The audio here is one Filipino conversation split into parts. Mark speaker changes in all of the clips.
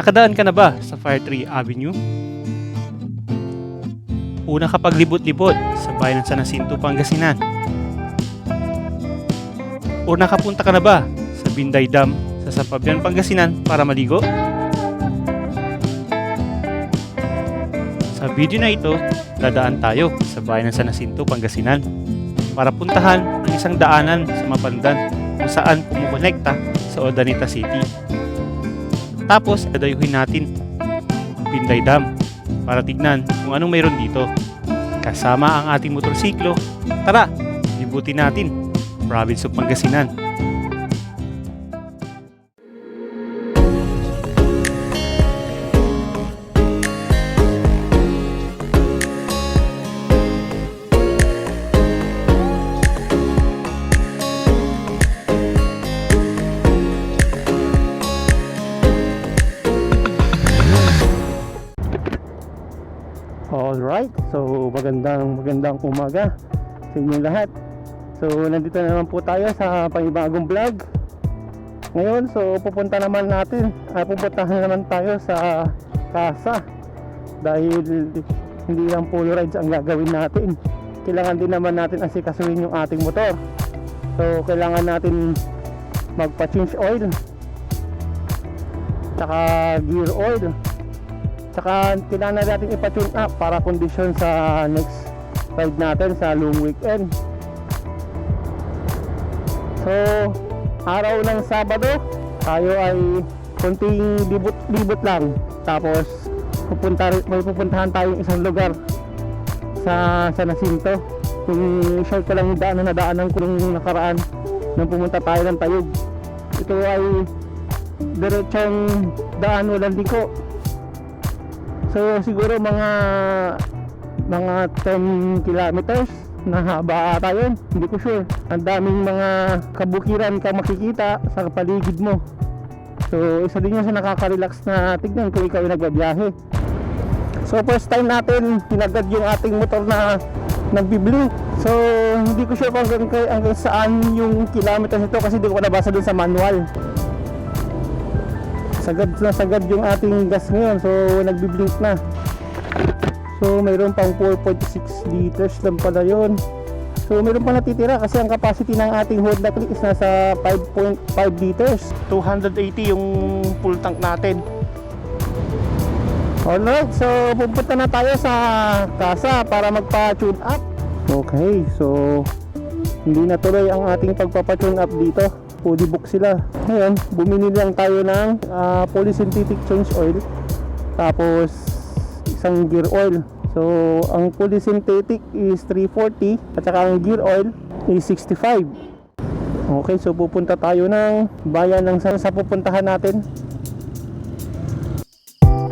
Speaker 1: Nakadaan ka na ba sa Fire Tree Avenue? Una kapag libot-libot sa bayan ng San Jacinto, Pangasinan. O nakapunta ka na ba sa Binday Dam sa Sapabian, Pangasinan para maligo? Sa video na ito, dadaan tayo sa bayan ng San Jacinto, Pangasinan para puntahan ang isang daanan sa Mapandan kung saan kumukonekta sa Odanita City. Tapos, dadayuhin natin ang Binday Dam para tignan kung anong mayroon dito. Kasama ang ating motorsiklo, tara, libutin natin province of Pangasinan. So magandang magandang umaga sa inyong lahat. So nandito na naman po tayo sa panibagong vlog. Ngayon, so pupunta naman natin, uh, pupuntahan naman tayo sa Casa. Dahil hindi lang polo rides ang gagawin natin. Kailangan din naman natin asikasuhin yung ating motor. So kailangan natin magpa-change oil. Tsaka gear oil. Tsaka kailangan natin ipa-tune up para kondisyon sa next ride natin sa long weekend. So, araw ng Sabado, tayo ay konting libot-libot lang. Tapos, pupunta, may pupuntahan tayong isang lugar sa San Jacinto. Yung short ko lang yung daan na nadaanan ko nung nakaraan nung pumunta tayo ng Tayog. Ito ay diretsong daan walang liko. So siguro mga mga 10 kilometers na haba ata yun. Hindi ko sure. Ang daming mga kabukiran ka makikita sa paligid mo. So isa din yun sa nakaka-relax na tignan kung ikaw ay nagbabiyahe. So first time natin pinagad yung ating motor na nagbiblink. So hindi ko sure kung hanggang, hanggang saan yung kilometers nito kasi hindi ko nabasa dun sa manual sagad na sagad yung ating gas ngayon. So nagbiblink na. So mayroon pang 4.6 liters lang pala yun. So mayroon pa natitira kasi ang capacity ng ating Honda Click is nasa 5.5 liters. 280 yung full tank natin. Alright so pupunta na tayo sa casa para magpa-tune up. Okay so hindi na tuloy ang ating pagpapa-tune up dito fully book sila. Ngayon bumili lang tayo ng uh, polysynthetic change oil tapos isang gear oil. So ang polysynthetic is 340 at saka ang gear oil is 65 okay so pupunta tayo ng bayan ng saan sa pupuntahan natin.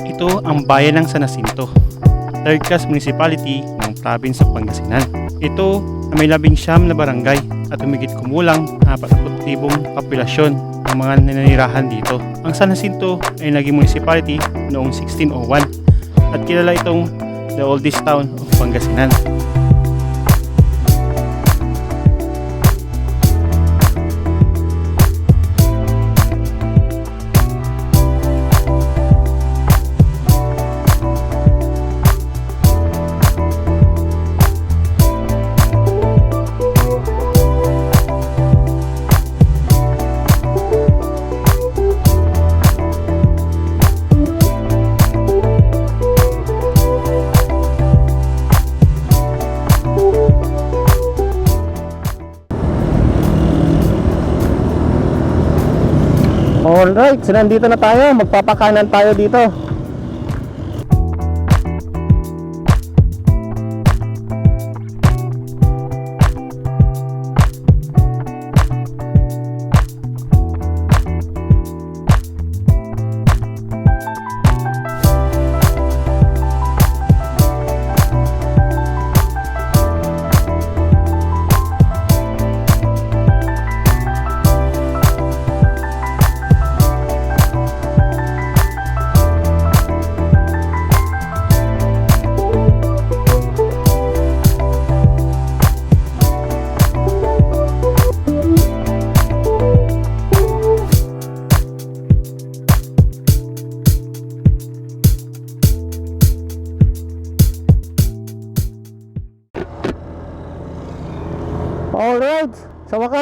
Speaker 1: Ito ang bayan ng San Jacinto third class municipality ng province of Pangasinan. Ito ay may labing siyam na barangay at umigit kumulang 40,000 populasyon ang mga nananirahan dito. Ang San Jacinto ay naging municipality noong 1601 at kilala itong the oldest town of Pangasinan. Alright, so nandito na tayo. Magpapakanan tayo dito.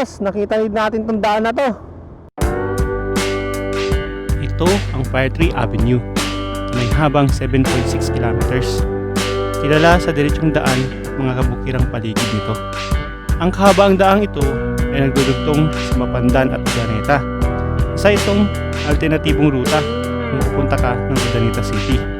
Speaker 1: Wakas, nakita natin tong daan na to.
Speaker 2: Ito ang Firetree Avenue may habang 7.6 kilometers. Kilala sa diretsong daan mga kabukirang paligid nito. Ang kahabaang daang ito ay nagdudugtong sa Mapandan at Urdaneta. Isa itong alternatibong ruta kung pupunta ka ng Urdaneta City.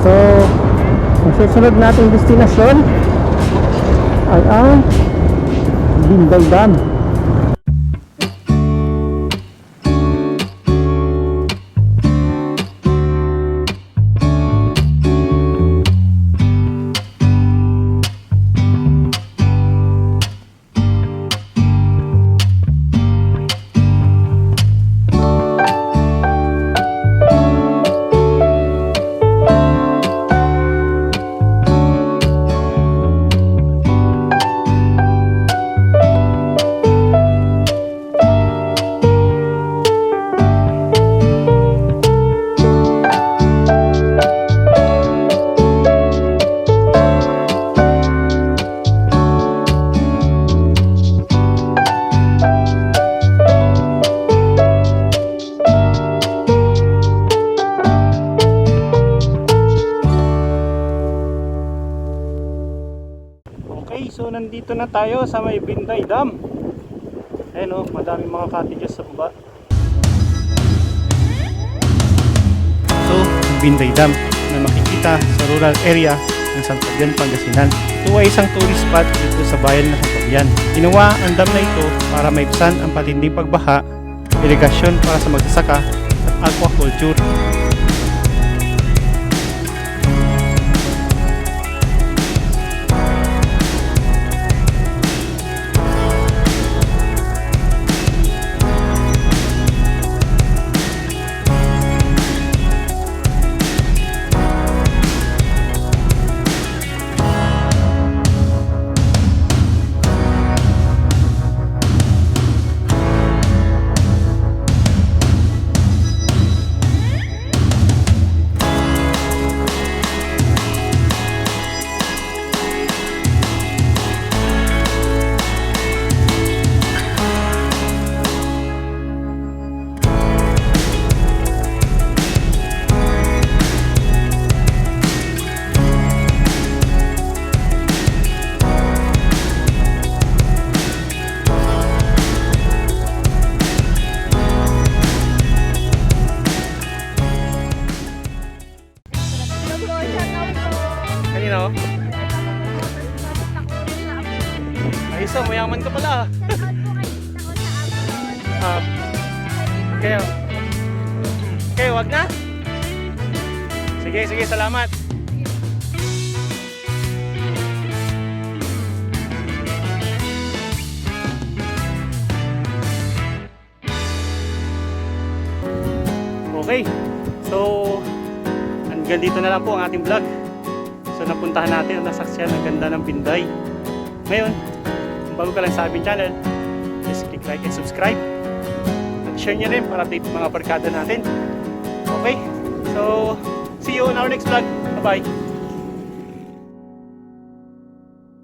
Speaker 1: So ang susunod nating destinasyon ay ang Binday Dam.
Speaker 2: Nandito na tayo sa may Binday Dam. Ayan o, madaming mga cottages sa baba. So, ang Binday Dam na makikita sa rural area ng San Fabian, Pangasinan. Ito ay isang tourist spot dito sa bayan ng San Fabian. Ginawa ang dam na ito para maibsan ang patinding pagbaha, irigasyon para sa magsasaka at aquaculture. Sige, sige, salamat. Okay. So, hanggang dito na lang po ang ating vlog. So, napuntahan natin ang nasaksiyan ng ganda ng Binday. Ngayon, kung bago ka lang sa aming channel, just click like and subscribe. At share nyo rin para update mga barkada natin. Okay? So, see you in our next vlog. Bye-bye.